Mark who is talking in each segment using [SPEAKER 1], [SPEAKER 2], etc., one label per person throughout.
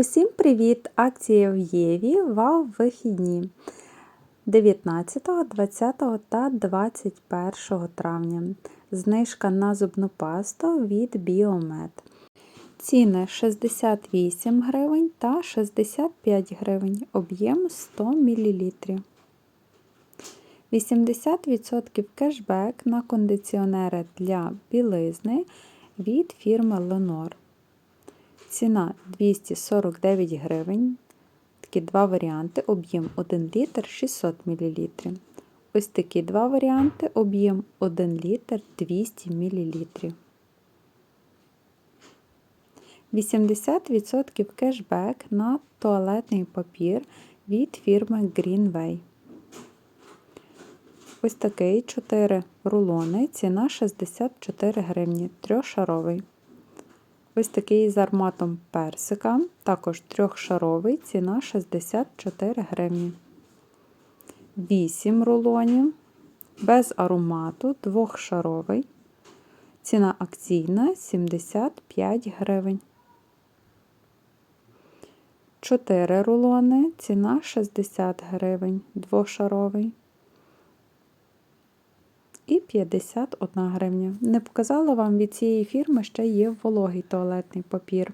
[SPEAKER 1] Усім привіт! Акція в Єві вау вихідні 19, 20 та 21 травня. Знижка на зубну пасту від Біомед. Ціни 68 гривень та 65 гривень, об'єм 100 мл. 80% кешбек на кондиціонери для білизни від фірми Lenor. Ціна 249 гривень. Такі два варіанти. Об'єм 1 літр 600 мл. Ось такі два варіанти. Об'єм 1 літр 200 мл. 80% кешбек на туалетний папір від фірми Greenway. Ось такий 4 рулони. Ціна 64 гривні, трьохшаровий. Ось такий з ароматом персика, також трьохшаровий, ціна 64 гривні. 8 рулонів, без аромату, двохшаровий. Ціна акційна 75 гривень. 4 рулони, ціна 60 гривень, двошаровий і 51 гривня. Не показала вам від цієї фірми ще є вологий туалетний папір.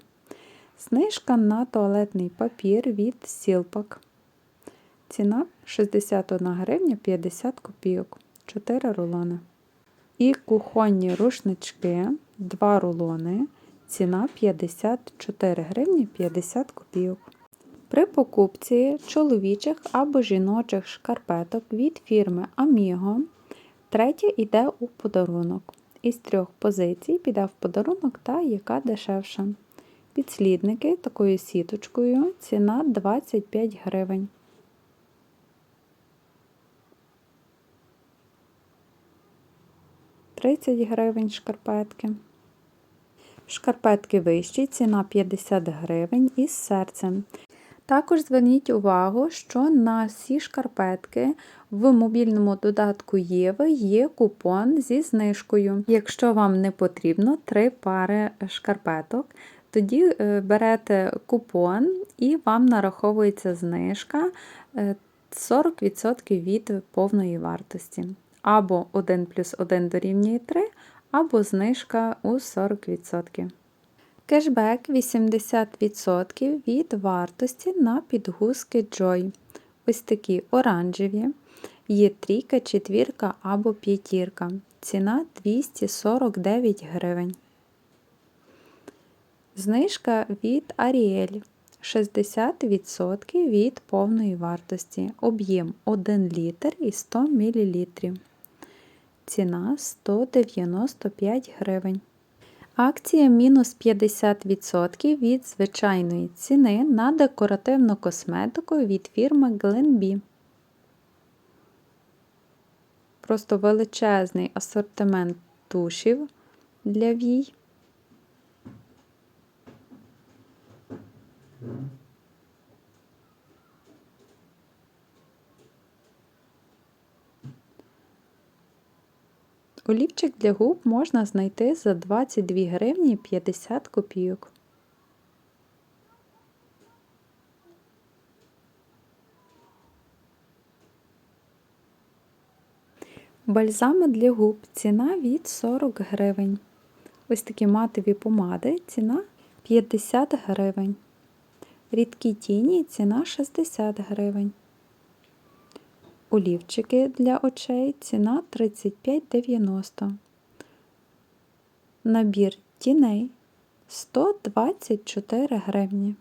[SPEAKER 1] Знижка на туалетний папір від Сілпак. Ціна 61 гривня 50 копійок. 4 рулони. І кухонні рушнички 2 рулони. Ціна 54 гривні 50 копійок. При покупці чоловічих або жіночих шкарпеток від фірми Amigo Третє йде у подарунок. Із трьох позицій піде в подарунок та яка дешевша. Підслідники такою сіточкою ціна 25 гривень. Тридцять гривень шкарпетки. Шкарпетки вищі, ціна 50 гривень із серцем. Також зверніть увагу, що на всі шкарпетки в мобільному додатку Єви є купон зі знижкою. Якщо вам не потрібно три пари шкарпеток, тоді е, берете купон і вам нараховується знижка 40% е, від повної вартості. Або 1 плюс 1 дорівнює 3, або знижка у 40%. Кешбек 80% від вартості на підгузки Joy. Ось такі оранжеві. Є трійка, четвірка або п'ятірка. Ціна 249 гривень. Знижка від Ariel 60% від повної вартості. Об'єм 1 літр і 100 мл. Ціна 195 гривень. Акція мінус 50% від звичайної ціни на декоративну косметику від фірми Glenbee. Просто величезний асортимент тушів для вій. Олівчик для губ можна знайти за 22 гривні 50 копійок. Бальзами для губ ціна від 40 гривень. Ось такі матові помади ціна 50 гривень. Рідкі тіні ціна 60 гривень. Олівчики для очей ціна 35,90. Набір тіней 124 гривні.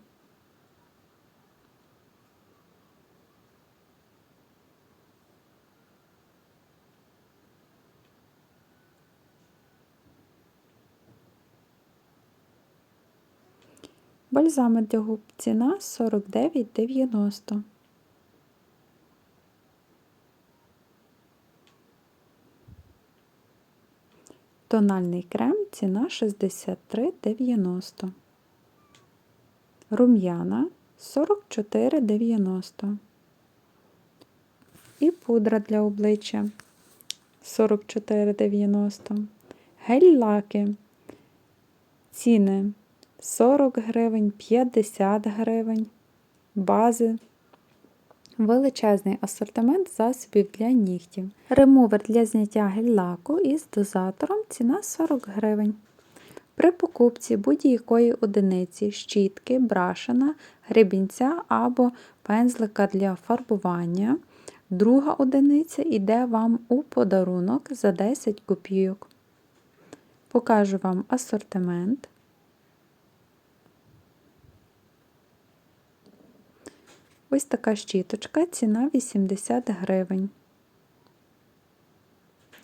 [SPEAKER 1] Бальзами для губ ціна 49,90. Тональний крем ціна 63,90. Рум'яна 44,90. І пудра для обличчя 44,90. Гель-лаки. Ціни 40 гривень, 50 гривень, бази. Величезний асортимент засобів для нігтів. Ремувер для зняття гель-лаку із дозатором ціна 40 гривень. При покупці будь-якої одиниці щітки, брашена, гребінця або пензлика для фарбування. Друга одиниця йде вам у подарунок за 10 копійок. Покажу вам асортимент. Ось така щіточка, ціна 80 гривень.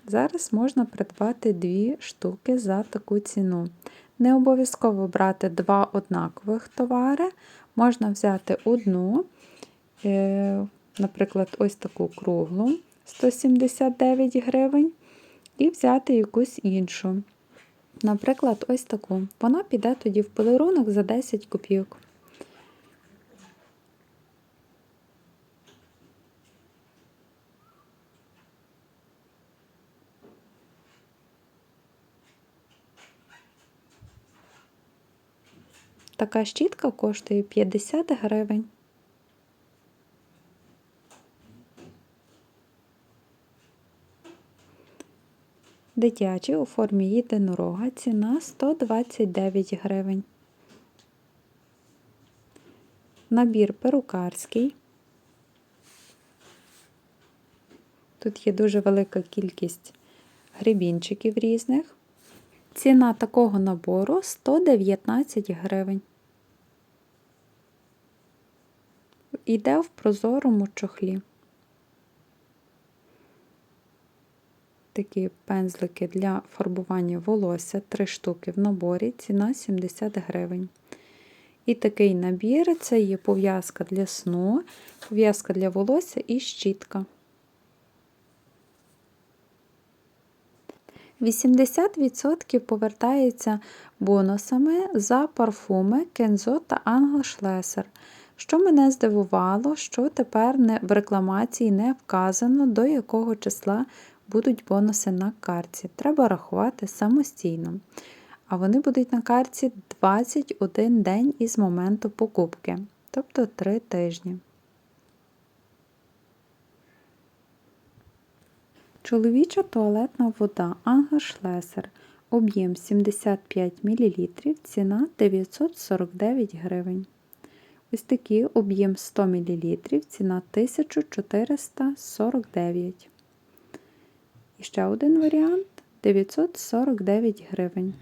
[SPEAKER 1] Зараз можна придбати дві штуки за таку ціну. Не обов'язково брати два однакових товари, можна взяти одну, е, наприклад, ось таку круглу 179 гривень, і взяти якусь іншу. Наприклад, ось таку. Вона піде тоді в подарунок за 10 копійок. Така щітка коштує 50 гривень. Дитячі у формі єдинорога ціна 129 гривень. Набір перукарський. Тут є дуже велика кількість гребінчиків різних. Ціна такого набору 119 гривень. Іде в прозорому чохлі. Такі пензлики для фарбування волосся, 3 штуки в наборі, ціна 70 гривень. І такий набір це є пов'язка для сну, пов'язка для волосся і щітка. 80% повертається бонусами за парфуми Кензо та Ангел Шлесер. Що мене здивувало, що тепер не, в рекламації не вказано, до якого числа будуть бонуси на картці. Треба рахувати самостійно. А вони будуть на картці 21 день із моменту покупки, тобто 3 тижні. Чоловіча туалетна вода Ангел Шлесер. Об'єм 75 мл, ціна 949 гривень. Ось такий об'єм 100 мл, ціна 1449. І ще один варіант 949 гривень.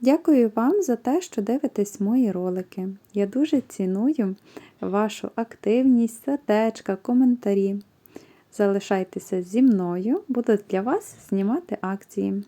[SPEAKER 1] Дякую вам за те, що дивитесь мої ролики. Я дуже ціную вашу активність, сердечка, коментарі. Залишайтеся зі мною, буду для вас знімати акції.